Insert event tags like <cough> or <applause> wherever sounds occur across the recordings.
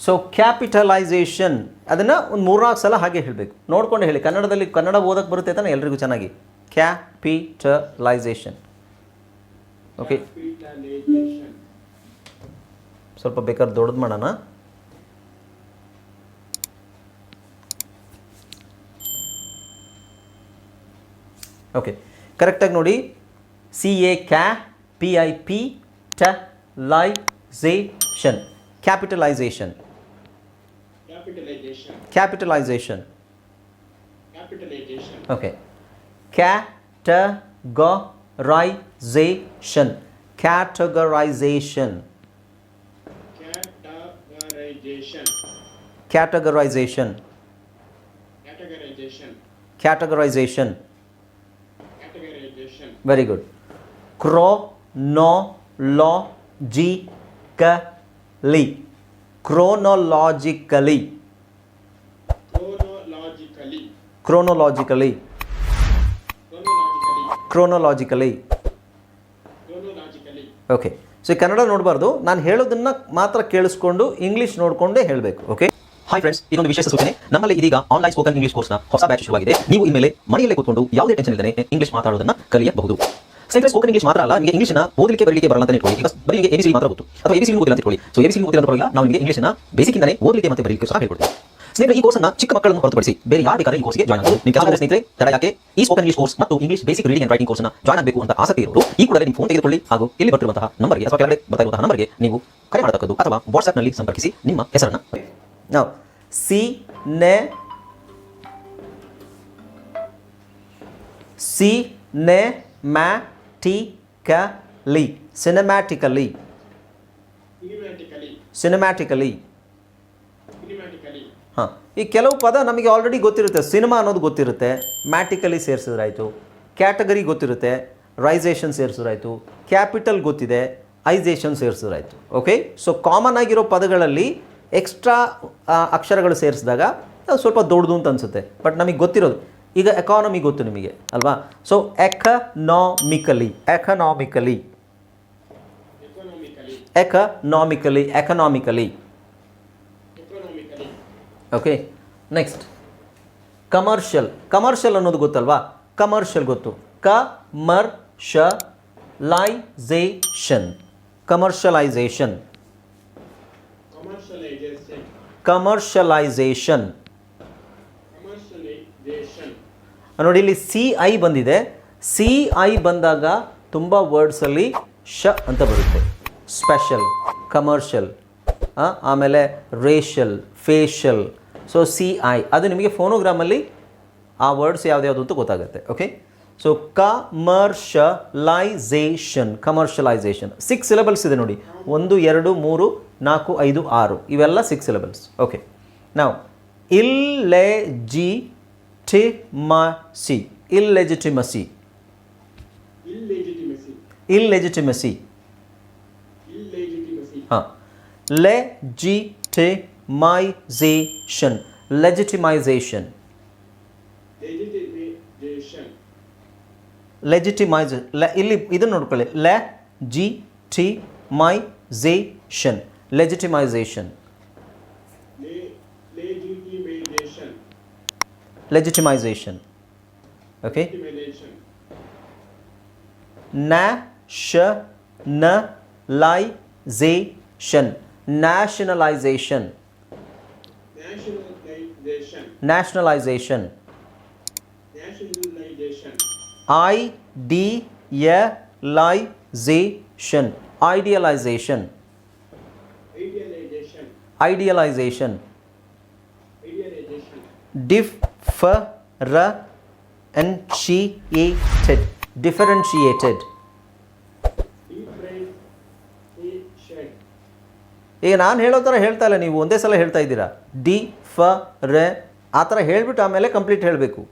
So capitalisation ಅದನ್ನು ಒಂದು ಮೂರ್ನಾಲ್ಕು ಸಲ ಹಾಗೆ ಹೇಳಬೇಕು ನೋಡ್ಕೊಂಡು ಹೇಳಿ ಕನ್ನಡದಲ್ಲಿ ಕನ್ನಡ ಓದಕ್ಕೆ ಬರುತ್ತೆ ತಾನೆ ಎಲ್ರಿಗೂ ಚೆನ್ನಾಗಿ ಕ್ಯಾಪಿಟಲೈಸೇಷನ್ ಓಕೆ ಸ್ವಲ್ಪ ಬೇಕಾದ್ರೆ ದೊಡ್ಡದು ಮಾಡೋಣ ಓಕೆ ಕರೆಕ್ಟಾಗಿ ನೋಡಿ C A capitalization capitalization Capitalization. Capitalization. Capitalization. Okay. Categorization. Categorization. Categorization. Categorization. Categorization. Categorization. Categorization. Very good. Chronologically. Chronologically Chronologically. Chronologically Chronologically. Chronologically Chronologically. Okay so Kannada ನೋಡಬಾರ್ದು. ನಾನು ಹೇಳೋದನ್ನ ಮಾತ್ರ ಕೇಳಿಸ್ಕೊಂಡು ಇಂಗ್ಲೀಷ್ ನೋಡಿಕೊಂಡೇ ಹೇಳಬೇಕು. ಓಕೆ ಹಾಯ್ ಫ್ರೆಂಡ್ಸ್ ಇದೊಂದು ವಿಶೇಷ ಸೂಚನೆ. ನಮ್ಮಲ್ಲಿ ಇದೀಗ ಆನ್ಲೈನ್ ಸ್ಪೋಕನ್ ಇಂಗ್ಲಿಷ್ ಕೋರ್ಸ್ನ ಹೊಸ ಬ್ಯಾಚ್ ಶುರುವಾಗಿದೆ. ನೀವು ಇನ್ಮೇಲೆ ಮನೆಯಲ್ಲೇ ಕೂತ್ಕೊಂಡು ಯಾವುದೇ ಟೆನ್ಷನ್ ಇಲ್ಲದೆ ಇಂಗ್ಲಿಷ್ ಮಾತಾಡೋದನ್ನ ಕಲಿಯಬಹುದು. ಸ್ನೇಹಿತರೆ ಸ್ಪೋಕನ್ ಇಂಗ್ಲಿಷ್ ಮಾತ್ರ ಅಲ್ಲ ನಿಮಗೆ ಇಂಗ್ಲಿಷ್ನ ಓದಲಿಕ್ಕೆ, ಬರಲಿಕ್ಕೆ ಬರಲ್ಲ ಅಂತ ಇಟ್ಕೊಳ್ಳಿ. ಬರೀ ನಿಮಗೆ ಎಬಿಸಿ ಮಾತ್ರ ಗೊತ್ತು. ಅಥವಾ ಎಬಿಸಿ ಓದಿಲ್ಲ ಅಂತ ಇಟ್ಕೊಳ್ಳಿ. ಸೊ ಎಬಿಸಿ ಓದಿಲ್ಲ ಅಂತ ಪರವಾಗಿಲ್ಲ ನಾವು ನಿಮಗೆ ಇಂಗ್ಲಿಷ್ನ ಬೇಸಿಕ್ ಇಂದಾನೆ ಓದಲಿಕ್ಕೆ ಮತ್ತೆ ಬರಲಿಕ್ಕೆ ಸಹ ಹೇಳ್ಕೊಡ್ತೀವಿ. ಸ್ನೇಹಿತರೆ, ಈ ಕೋರ್ಸ್ನ ಚಿಕ್ಕ ಮಕ್ಕಳನ್ನು ಹೊರತುಪಡಿಸಿ ಬೇರೆ ಯಾರು ಬೇಕಾದ್ರೆ ಈ ಕೋರ್ಸ್ಗೆ ಜಾಯ್ನ್ ಆಗಬಹುದು ನಿಮ್ಮ ಕೆಲವು ಸ್ನೇಹಿತರೆ, ತಡ ಯಾಕೆ? ಈ ಸ್ಪೋಕನ್ ಇಂಗ್ಲಿಷ್ ಕೋರ್ಸ್ ಮತ್ತು English basic reading and writing ಕೋರ್ಸ್ನ ಜಾಯ್ನ್ ಆಗಬೇಕು ಅಂತ ಆಸಕ್ತಿ ಇರೋರು, ಈ ಕೂಡಲೇ ನಿಮ್ಮ ಫೋನ್ ತೆಗೆದುಕೊಳ್ಳಿ ಹಾಗೂ ಇಲ್ಲಿ ಬರ್ತಿರುವಂತಹ ನಂಬರ್ಗೆ ಅಥವಾ ಕೆಳಗಡೆ ಬರ್ತಾ ಇರುವಂತಹ ನಂಬರ್ಗೆ ನೀವು ಕರೆ ಮಾಡತಕ್ಕದ್ದು ಅಥವಾ ವಾಟ್ಸ್ಆಪ್ನಲ್ಲಿ ಸಂಪರ್ಕಿಸಿ ನಿಮ್ಮ ಹೆಸರನ್ನು. ನಾವು ಸಿ ನೆ ಸಿ ನೆ ಮ್ಯಾಟಿಕಲಿ Cinematically. ಸಿನೆಮ್ಯಾಟಿಕಲಿ Cinematically. ಹಾಂ ಈ ಕೆಲವು ಪದ ನಮಗೆ ಆಲ್ರೆಡಿ ಗೊತ್ತಿರುತ್ತೆ. ಸಿನಿಮಾ ಅನ್ನೋದು ಗೊತ್ತಿರುತ್ತೆ. ಮ್ಯಾಟಿಕಲಿ ಸೇರಿಸಿದ್ರಾಯ್ತು. ಕ್ಯಾಟಗರಿ ಗೊತ್ತಿರುತ್ತೆ. ರೈಸೇಷನ್ ಸೇರಿಸಿದ್ರಾಯಿತು. ಕ್ಯಾಪಿಟಲ್ ಗೊತ್ತಿದೆ. ಐಸೇಷನ್ ಸೇರಿಸಿದ್ರಾಯಿತು. ಓಕೆ ಸೊ ಕಾಮನ್ ಆಗಿರೋ ಪದಗಳಲ್ಲಿ ಎಕ್ಸ್ಟ್ರಾ ಅಕ್ಷರಗಳು ಸೇರಿಸಿದಾಗ, ಅದು ಸ್ವಲ್ಪ ದೊಡ್ಡದು ಅಂತ ಅನಿಸುತ್ತೆ. ಬಟ್ ನಮಗೆ ಗೊತ್ತಿರೋದು. ಈಗ ಎಕಾನಮಿ ಗೊತ್ತು ನಿಮಗೆ ಅಲ್ವಾ? So economically economically. Economically economically okay next commercial commercial ಅನ್ನೋದು ಗೊತ್ತಲ್ವಾ? ಕಮರ್ಷಿಯಲ್ ಗೊತ್ತು. ಕ ಮರ್ ಶ ನೋಡಿ, ಇಲ್ಲಿ ಸಿ ಐ ಬಂದಿದೆ. ಸಿ ಐ ಬಂದಾಗ ತುಂಬ ವರ್ಡ್ಸಲ್ಲಿ ಶ ಅಂತ ಬರುತ್ತೆ. ಸ್ಪೆಷಲ್ ಕಮರ್ಷಿಯಲ್ ಆಮೇಲೆ racial facial so C I ಅದು ನಿಮಗೆ ಫೋನೋಗ್ರಾಮಲ್ಲಿ ಆ ವರ್ಡ್ಸ್ ಯಾವ್ದ್ಯಾವುದು ಅಂತ ಗೊತ್ತಾಗುತ್ತೆ okay so commercialization commercialization six syllables ಇದೆ ನೋಡಿ. ಒಂದು, ಎರಡು, ಮೂರು, ನಾಲ್ಕು, ಐದು, ಆರು. ಇವೆಲ್ಲ ಸಿಕ್ಸ್ ಸಿಲೆಬಲ್ಸ್ ಓಕೆ ನಾವು ಇಲ್ಲೆಜಿಟಿಮಸಿ ಇಲ್ಲೆಜಿಟಿಮಸಿ Illegitimacy. ಇಲ್ಲೆಜಿಟಿಮಸಿ Illegitimacy. ಹಾಂ ಲೆಜಿಟಿಮೈಸೇಷನ್ ಲೆಜಿಟಿಮೈಸೇಷನ್ Legitimation. ಲೆಜಿಟಿಮೈಸ್ ಲೆ ಇಲ್ಲಿ ಇದನ್ನು ನೋಡ್ಕೊಳ್ಳಿ legitimization legitimization legitimization. Okay? Nationalization. Nationalization. Nationalization. Nationalization. Nationalization. Idealization. Idealization. Idealization. Idealization. Idealization. Dif differentiated differentiated. Differentiation. ಈಗ ನಾನು ಹೇಳೋ ಥರ ಹೇಳ್ತಾ ಇಲ್ಲ ನೀವು. ಒಂದೇ ಸಲ ಹೇಳ್ತಾ ಇದ್ದೀರಾ? ಡಿ, ಫ, ರೆ, ಆ ಥರ ಹೇಳ್ಬಿಟ್ಟು ಆಮೇಲೆ ಕಂಪ್ಲೀಟ್ ಹೇಳಬೇಕು.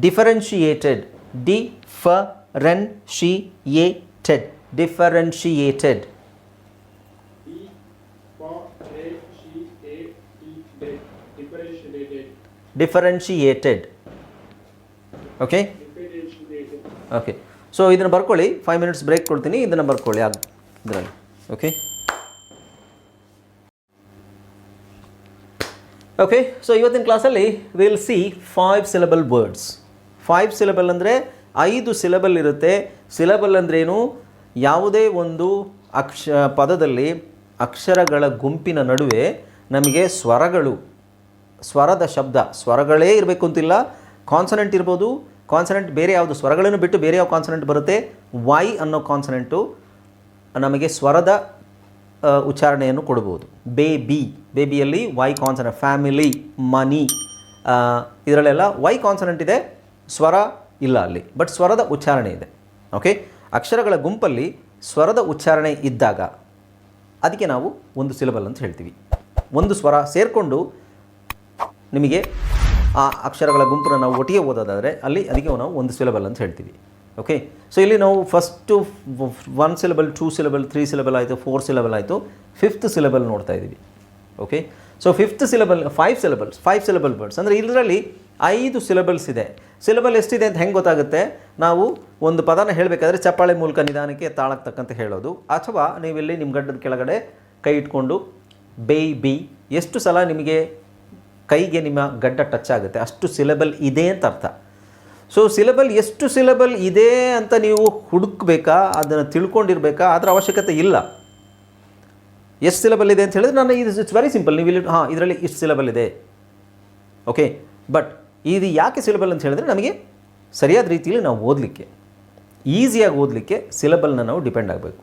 Differentiated differentiated differentiated differentiated okay okay so ಇದನ್ನು ಬರ್ಕೊಳ್ಳಿ. ಫೈವ್ ಮಿನಿಟ್ಸ್ ಬ್ರೇಕ್ ಕೊಡ್ತೀನಿ. ಇದನ್ನು ಬರ್ಕೊಳ್ಳಿ. ಆಗ ಇದರಲ್ಲಿ. ಓಕೆ ಓಕೆ ಸೊ ಇವತ್ತಿನ ಕ್ಲಾಸಲ್ಲಿ will see five syllable words five syllable ಅಂದರೆ ಐದು ಸಿಲೆಬಲ್ ಇರುತ್ತೆ. ಸಿಲೆಬಲ್ ಅಂದ್ರೇನು ಯಾವುದೇ ಒಂದು ಅಕ್ಷ ಪದದಲ್ಲಿ ಅಕ್ಷರಗಳ ಗುಂಪಿನ ನಡುವೆ ನಮಗೆ ಸ್ವರಗಳು ಸ್ವರದ ಶಬ್ದ, ಸ್ವರಗಳೇ ಇರಬೇಕು ಅಂತಿಲ್ಲ. ಕಾನ್ಸನೆಂಟ್ ಇರ್ಬೋದು. ಕಾನ್ಸನೆಂಟ್ ಬೇರೆ ಯಾವುದು? ಸ್ವರಗಳನ್ನು ಬಿಟ್ಟು ಬೇರೆ ಯಾವ ಕಾನ್ಸನೆಂಟ್ ಬರುತ್ತೆ? ವೈ ಅನ್ನೋ ಕಾನ್ಸನೆಂಟು ನಮಗೆ ಸ್ವರದ ಉಚ್ಚಾರಣೆಯನ್ನು ಕೊಡ್ಬೋದು. ಬೇಬಿ ಬೇಬಿಯಲ್ಲಿ ವೈ ಕಾನ್ಸನೆಂಟ್ ಫ್ಯಾಮಿಲಿ ಮನಿ ಇದರಲ್ಲೆಲ್ಲ ವೈ ಕಾನ್ಸನೆಂಟ್ ಇದೆ, ಸ್ವರ ಇಲ್ಲ ಅಲ್ಲಿ. ಬಟ್ ಸ್ವರದ ಉಚ್ಚಾರಣೆ ಇದೆ. ಓಕೆ ಅಕ್ಷರಗಳ ಗುಂಪಲ್ಲಿ ಸ್ವರದ ಉಚ್ಚಾರಣೆ ಇದ್ದಾಗ, ಅದಕ್ಕೆ ನಾವು ಒಂದು ಸಿಲಬಲ್ ಅಂತ ಹೇಳ್ತೀವಿ. ಒಂದು ಸ್ವರ ಸೇರಿಕೊಂಡು ನಿಮಗೆ ಆ ಅಕ್ಷರಗಳ ಗುಂಪನ್ನ ನಾವು ಒಟ್ಟಿಗೆ ಓದೋದಾದರೆ ಅಲ್ಲಿ ಅದಕ್ಕೆ ನಾವು ಒಂದು ಸಿಲೆಬಲ್ ಅಂತ ಹೇಳ್ತೀವಿ. ಓಕೆ ಸೊ ಇಲ್ಲಿ ನಾವು first one syllable two syllable three syllable ಆಯಿತು ಫೋರ್ ಸಿಲೆಬಲ್ ಆಯಿತು ಫಿಫ್ತ್ ಸಿಲೆಬಲ್ ನೋಡ್ತಾ ಇದ್ದೀವಿ. Okay so fifth syllable five syllables five syllable words ಅಂದರೆ ಇದರಲ್ಲಿ ಐದು ಸಿಲೆಬಲ್ಸ್ ಇದೆ. ಸಿಲೆಬಲ್ ಎಷ್ಟಿದೆ ಅಂತ ಹೆಂಗೆ ಗೊತ್ತಾಗುತ್ತೆ? ನಾವು ಒಂದು ಪದನ ಹೇಳಬೇಕಾದ್ರೆ ಚಪ್ಪಾಳೆ ಮೂಲಕ ನಿಧಾನಕ್ಕೆ ತಾಳಕ್ಕೆ ಹೇಳೋದು. ಅಥವಾ ನೀವಿಲ್ಲಿ ನಿಮ್ಮ ಗಡ್ಡದ ಕೆಳಗಡೆ ಕೈ ಇಟ್ಕೊಂಡು ಬೇ ಬಿ ಎಷ್ಟು ಸಲ ನಿಮಗೆ ಕೈಗೆ ನಿಮ್ಮ ಗಡ್ಡ ಟಚ್ ಆಗುತ್ತೆ. ಅಷ್ಟು ಸಿಲೆಬಲ್ ಇದೆ ಅಂತ ಅರ್ಥ. ಸೊ ಸಿಲೆಬಲ್ ಎಷ್ಟು ಸಿಲೆಬಲ್ ಇದೆ ಅಂತ ನೀವು ಹುಡುಕ್ಬೇಕಾ, ಅದನ್ನು ತಿಳ್ಕೊಂಡಿರ್ಬೇಕಾ, ಅದರ ಅವಶ್ಯಕತೆ ಇಲ್ಲ. ಎಷ್ಟು ಸಿಲೆಬಲ್ ಇದೆ ಅಂತ ಹೇಳಿದ್ರೆ ನಾನು ಇದು ಇಟ್ಸ್ ವೆರಿ ಸಿಂಪಲ್ ನೀವು ಇಲ್ಲಿ, ಹಾಂ, ಇದರಲ್ಲಿ ಇಷ್ಟು ಸಿಲೆಬಲ್ ಇದೆ. ಓಕೆ ಬಟ್ ಇದು ಯಾಕೆ ಸಿಲೆಬಲ್ ಅಂತ ಹೇಳಿದ್ರೆ ನಮಗೆ ಸರಿಯಾದ ರೀತಿಯಲ್ಲಿ ನಾವು ಓದಲಿಕ್ಕೆ, ಈಸಿಯಾಗಿ ಓದಲಿಕ್ಕೆ ಸಿಲೆಬಲ್ನ ನಾವು ಡಿಪೆಂಡ್ ಆಗಬೇಕು.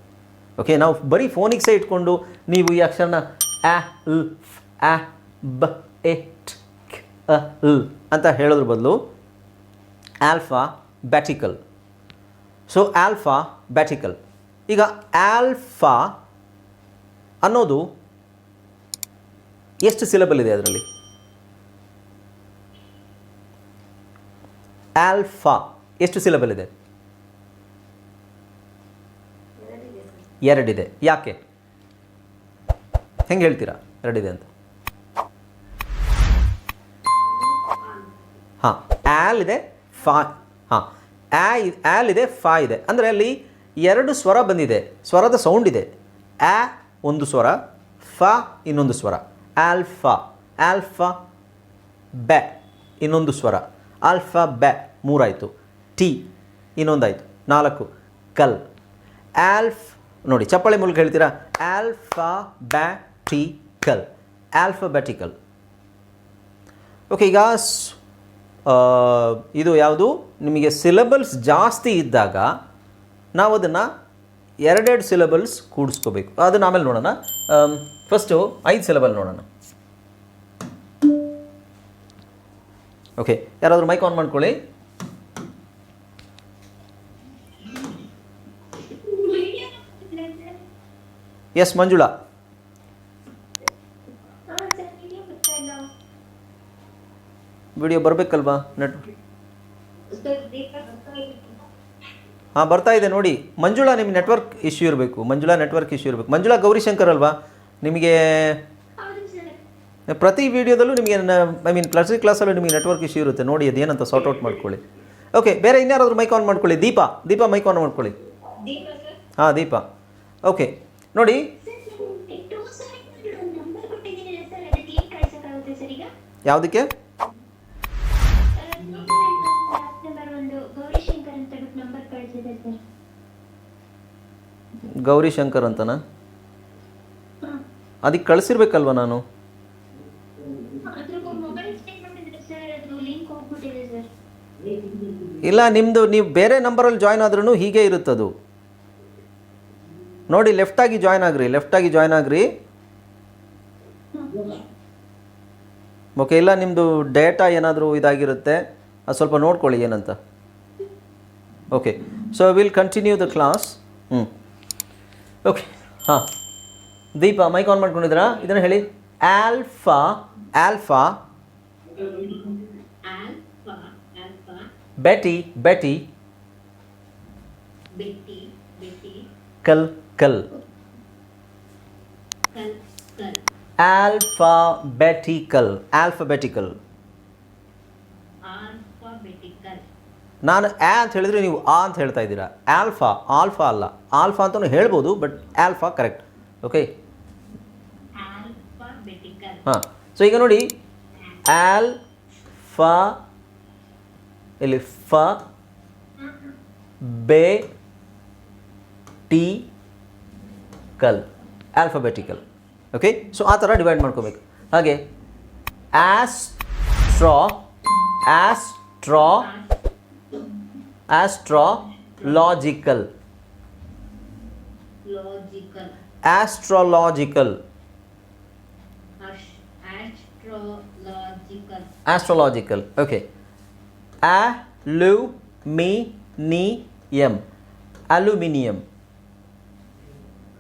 ಓಕೆ ನಾವು ಬರೀ ಫೋನಿಗೆ ಇಟ್ಕೊಂಡು ನೀವು ಈ ಅಕ್ಷರನ ಆ ಲ್ ಆ ಬ, ಎ ಅ ಲ್ ಅಂತ ಹೇಳೋದ್ರ ಬದಲು ಆಲ್ಫಾ ಬ್ಯಾಟಿಕಲ್. So, alphabetical. ಈಗ ಆಲ್ಫಾ ಅನ್ನೋದು ಎಷ್ಟು ಸಿಲೆಬಲ್ ಇದೆ ಅದರಲ್ಲಿ? ಆಲ್ಫಾ ಎಷ್ಟು ಸಿಲೆಬಲ್ ಇದೆ? ಎರಡಿದೆ. ಯಾಕೆ? ಹೆಂಗೆ ಹೇಳ್ತೀರಾ? ಎರಡಿದೆ ಅಂತ. ಆಲ್ ಇದೆ ಫಾ ಹಾಂ. ಆ ಆಲ್ ಇದೆ ಫಾ ಇದೆ. ಅಂದರೆ ಅಲ್ಲಿ ಎರಡು ಸ್ವರ ಬಂದಿದೆ. ಸ್ವರದ ಸೌಂಡ್ ಇದೆ. ಆ ಒಂದು ಸ್ವರ ಫ ಇನ್ನೊಂದು ಸ್ವರ. ಆಲ್ಫಾ ಆಲ್ಫಾ ಬೆ ಇನ್ನೊಂದು ಸ್ವರ. ಆಲ್ಫಾ ಬೆ ಮೂರಾಯಿತು. ಟಿ ಇನ್ನೊಂದಾಯಿತು. ನಾಲ್ಕು ಕಲ್ ಆಲ್ಫ್ ನೋಡಿ, ಚಪ್ಪಾಳೆ ಮೂಲಕ ಹೇಳ್ತೀರಾ? ಆಲ್ಫಾ ಕಲ್ ಆಲ್ಫಾಬ್ಯಾಟಿಕಲ್ ಓಕೆ ಈಗ ಇದು ಯಾವುದು? ನಿಮಗೆ ಸಿಲೆಬಲ್ಸ್ ಜಾಸ್ತಿ ಇದ್ದಾಗ ನಾವು ಅದನ್ನು ಎರಡೆರಡು ಸಿಲೆಬಲ್ಸ್ ಕೂಡಿಸ್ಕೋಬೇಕು. ಅದನ್ನು ಆಮೇಲೆ ನೋಡೋಣ. ಫಸ್ಟು ಐದು ಸಿಲೆಬಲ್ ನೋಡೋಣ. ಓಕೆ ಯಾರಾದರೂ ಮೈಕ್ ಆನ್ ಮಾಡ್ಕೊಳ್ಳಿ. ಎಸ್ ಮಂಜುಳಾ. ವಿಡಿಯೋ ಬರಬೇಕಲ್ವಾ? ನೆಟ್ ಹಾಂ, ಬರ್ತಾ ಇದೆ, ನೋಡಿ. ಮಂಜುಳಾ ನಿಮ್ಗೆ ನೆಟ್ವರ್ಕ್ ಇಶ್ಯೂ ಇರಬೇಕು. ಮಂಜುಳಾ ನೆಟ್ವರ್ಕ್ ಇಶ್ಯೂ ಇರಬೇಕು. ಮಂಜುಳಾ ಗೌರಿಶಂಕರ್ ಅಲ್ವಾ? ನಿಮಗೆ ಪ್ರತಿ ವಿಡಿಯೋದಲ್ಲೂ ನಿಮಗೆ ಐ ಮೀನ್ ಪ್ರತಿ ಕ್ಲಾಸಲ್ಲೂ ನಿಮಗೆ ನೆಟ್ವರ್ಕ್ ಇಶ್ಯೂ ಇರುತ್ತೆ. ನೋಡಿ, ಅದೇನಂತ ಸಾರ್ಟ್ ಔಟ್ ಮಾಡ್ಕೊಳ್ಳಿ. ಓಕೆ ಬೇರೆ ಇನ್ಯಾರಾದರೂ ಮೈಕ್ ಆನ್ ಮಾಡ್ಕೊಳ್ಳಿ. ದೀಪಾ ದೀಪಾ ಮೈಕ್ ಆನ್ ಮಾಡ್ಕೊಳ್ಳಿ. ಹಾಂ, ದೀಪಾ. ಓಕೆ ನೋಡಿ. ಯಾವುದಕ್ಕೆ? ಗೌರಿಶಂಕರ್ ಅಂತನಾ? ಅದಕ್ಕೆ ಕಳಿಸಿರ್ಬೇಕಲ್ವ ನಾನು? ಇಲ್ಲ ನಿಮ್ಮದು ನೀವು ಬೇರೆ ನಂಬರಲ್ಲಿ ಜಾಯ್ನ್ ಆದ್ರೂ ಹೀಗೆ ಇರುತ್ತದು. ನೋಡಿ ಲೆಫ್ಟಾಗಿ ಜಾಯ್ನ್ ಆಗ್ರಿ ಲೆಫ್ಟಾಗಿ ಜಾಯ್ನ್ ಆಗ್ರಿ. ಓಕೆ ಇಲ್ಲ ನಿಮ್ಮದು ಡೇಟಾ ಏನಾದರೂ ಇದಾಗಿರುತ್ತೆ ಅದು ಸ್ವಲ್ಪ ನೋಡ್ಕೊಳ್ಳಿ ಏನಂತ. Okay so will continue the class ಹ್ಞೂ ಓಕೆ ಹಾಂ. ದೀಪ ಮೈಕ್ ಆನ್ ಮಾಡ್ಕೊಂಡಿದ್ದೀರಾ? ಇದನ್ನು ಹೇಳಿ. ಆಲ್ಫಾ ಆಲ್ಫಾ ಬೆಟಿ ಬೆಟಿ ಕಲ್ ಕಲ್ ಕಲ್ ಕಲ್ ಆಲ್ಫಾಬೆಟಿಕಲ್ ಆಲ್ಫಾಬೆಟಿಕಲ್ ಆಲ್ಫಾಬೆಟಿಕಲ್ ನಾನು ಆ ಅಂತ ಹೇಳಿದರೆ ನೀವು ಆ ಅಂತ ಹೇಳ್ತಾ ಇದ್ದೀರಾ. ಆಲ್ಫಾ ಆಲ್ಫಾ ಅಲ್ಲ. ಆಲ್ಫಾ ಅಂತಲೂ ಹೇಳ್ಬೋದು ಬಟ್ ಆಲ್ಫಾ ಕರೆಕ್ಟ್. ಓಕೆ? ಹಾಂ. ಸೊ ಈಗ ನೋಡಿ. ಆಲ್ ಫ ಇಲ್ಲಿ ಫ ಬೆ ಟಿ ಕಲ್ ಆಲ್ಫಾಬೆಟಿಕಲ್. ಓಕೆ? ಸೊ ಆ ಥರ ಡಿವೈಡ್ ಮಾಡ್ಕೋಬೇಕು. ಹಾಗೆ. Astro astro astrological. Logical. Astrological. Astrological. Astrological. Okay. Uh, aluminium. Aluminium.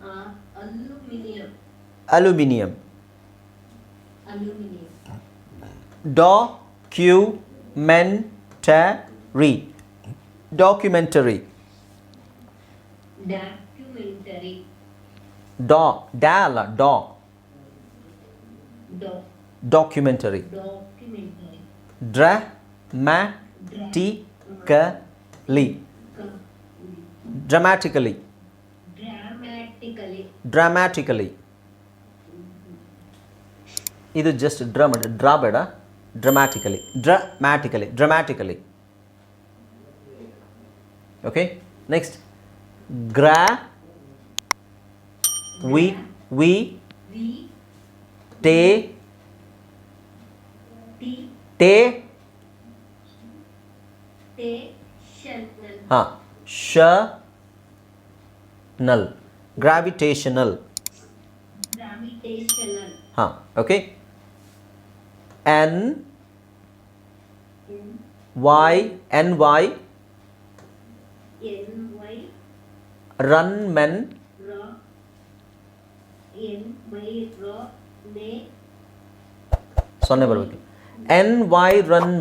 Aluminium. Aluminium. Aluminium documentary ಡಾ ಡ್ಯಾ ಅಲ್ಲ ಡಾ Do- documentary documentary. Dramatically Com- dramatically Dramatically. Dramatically ಇದು ಜಸ್ಟ್ ಡ್ರಾ ಮಾಡಿ ಡ್ರಾ ಬೇಡ dramatically dramatically dramatically okay next ಗ್ರಾ ವಿ ವಿ We. ಟೇ T. ಟೇ Tational. ಹಾಂ ಶ ನಲ್ ಗ್ರಾವಿಟೇಷನಲ್ Gravitational. ಹಾಂ okay N N. Y N Y N. Y. Run men Ra. N. Y. Ra. Ne. ಸೊನ್ನೆ ಬರಬೇಕು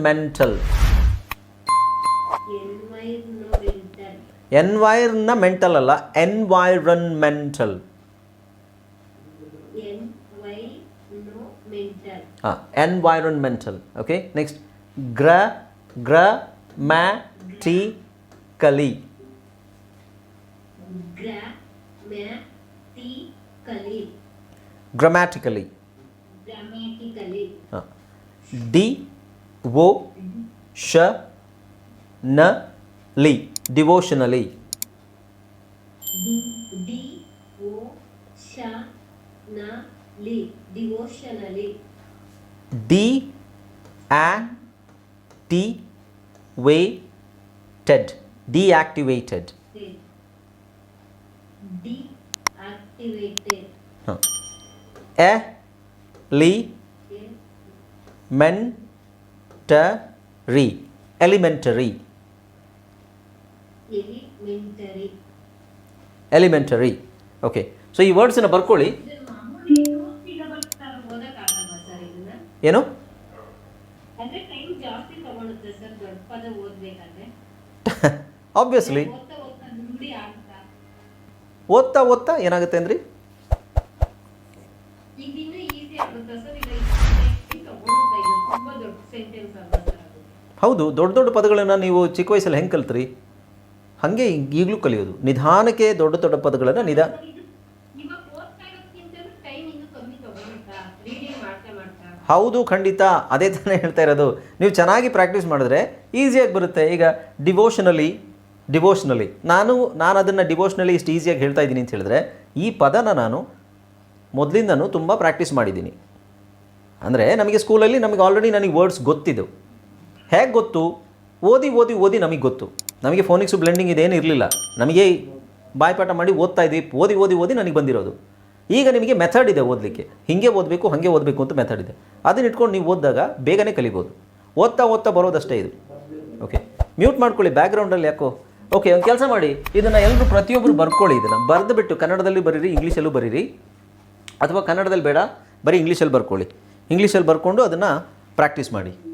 environmental Environmental. Environmental ಅಲ್ಲ ಎನ್ವೈರನ್ಮೆಂಟಲ್ Environmental. ಹಾಂ ಎನ್ವೈರನ್ಮೆಂಟಲ್ ಓಕೆ ನೆಕ್ಸ್ಟ್ ಗ್ರ ಗ್ರ ಮ್ಯಾ ಲಿ devotionally D. D. O. Sha. Na. Li. Devotionally. ಡಿ ಆ ಟಿ ವೇ ಟೆಡ್ ಡಿಆಕ್ಟಿವೇಟೆಡ್ Deactivated. ಹಾಂ ಎ ಲಿ ಮೆನ್ ಟ ರಿ elementary Elementary. okay. So so ಈ ವರ್ಡ್ಸನ್ನು ಬರ್ಕೊಳ್ಳಿ? ಏನು? ಅಂದ್ರೆ <laughs> ಟೈಮ್ ಜಾಸ್ತಿ ತಗೊಳುತ್ತೆ ಸರ್ ದೊಡ್ಡ ಪದ ಓದ್ಬೇಕಾದ್ರೆ ಆಬ್ವಿಯಸ್ಲಿ ಓದ್ತಾ ಓದ್ತಾ ಏನಾಗುತ್ತೆ ಅಂದ್ರಿ? ಹೌದು ದೊಡ್ಡ ದೊಡ್ಡ ಪದಗಳನ್ನು ನೀವು ಚಿಕ್ಕ ವಯಸ್ಸಲ್ಲಿ ಹೆಂಗೆ ಕಲ್ತ್ರಿ? ಹಾಗೆ ಈಗಲೂ ಕಲಿಯೋದು. ನಿಧಾನಕ್ಕೆ ದೊಡ್ಡ ದೊಡ್ಡ ಪದಗಳನ್ನು ನಿಧಾ ಹೌದು ಖಂಡಿತ. ಅದೇ ತಾನೇ ಹೇಳ್ತಾ ಇರೋದು. ನೀವು ಚೆನ್ನಾಗಿ ಪ್ರಾಕ್ಟೀಸ್ ಮಾಡಿದ್ರೆ ಈಸಿಯಾಗಿ ಬರುತ್ತೆ. ಈಗ ಡಿವೋಷನಲಿ ಡಿವೋಷ್ನಲಿ ನಾನು ನಾನು ಅದನ್ನು ಡಿವೋಷ್ನಲಿ ಇಷ್ಟು ಈಸಿಯಾಗಿ ಹೇಳ್ತಾ ಇದ್ದೀನಿ ಅಂತ ಹೇಳಿದ್ರೆ, ಈ ಪದನ ನಾನು ಮೊದಲಿಂದನೂ ತುಂಬ ಪ್ರಾಕ್ಟೀಸ್ ಮಾಡಿದ್ದೀನಿ. ಅಂದರೆ ನಮಗೆ ಸ್ಕೂಲಲ್ಲಿ ನಮಗೆ ಆಲ್ರೆಡಿ ನನಗೆ ವರ್ಡ್ಸ್ ಗೊತ್ತಿದ್ದು ಹೇಗೆ ಗೊತ್ತು? ಓದಿ ಓದಿ ಓದಿ ನಮಗೆ ಗೊತ್ತು. ನಮಗೆ ಫೋನಿಕ್ಸು ಬ್ಲೆಂಡಿಂಗ್ ಇದೇನು ಇರಲಿಲ್ಲ. ನಮಗೆ ಬಾಯ್ಪಾಠ ಮಾಡಿ ಓದ್ತಾ ಇದ್ವಿ, ಓದಿ ಓದಿ ಓದಿ ನನಗೆ ಬಂದಿರೋದು. ಈಗ ನಿಮಗೆ ಮೆಥಡ್ ಇದೆ ಓದಲಿಕ್ಕೆ. ಹಿಂಗೆ ಓದಬೇಕು, ಹಾಗೆ ಓದಬೇಕು ಅಂತ ಮೆಥಡ್ ಇದೆ. ಅದನ್ನ ಇಟ್ಕೊಂಡು ನೀವು ಓದಿದಾಗ ಬೇಗನೆ ಕಲಿಬೋದು. ಓದ್ತಾ ಓದ್ತಾ ಬರೋದಷ್ಟೇ ಇದು. ಓಕೆ ಮ್ಯೂಟ್ ಮಾಡ್ಕೊಳ್ಳಿ ಬ್ಯಾಕ್ಗ್ರೌಂಡಲ್ಲಿ ಯಾಕೋ ಓಕೆ, ಒಂದು ಕೆಲಸ ಮಾಡಿ. ಇದನ್ನು ಎಲ್ಲರೂ ಪ್ರತಿಯೊಬ್ಬರು ಬರ್ಕೊಳ್ಳಿ ಇದನ್ನು. ಬರೆದು ಬಿಟ್ಟು ಕನ್ನಡದಲ್ಲಿ ಬರೀರಿ, ಇಂಗ್ಲೀಷಲ್ಲೂ ಬರೀರಿ. ಅಥವಾ ಕನ್ನಡದಲ್ಲಿ ಬೇಡ, ಬರೀ ಇಂಗ್ಲೀಷಲ್ಲಿ ಬರ್ಕೊಳ್ಳಿ. ಇಂಗ್ಲೀಷಲ್ಲಿ ಬರ್ಕೊಂಡು ಅದನ್ನು ಪ್ರಾಕ್ಟೀಸ್ ಮಾಡಿ.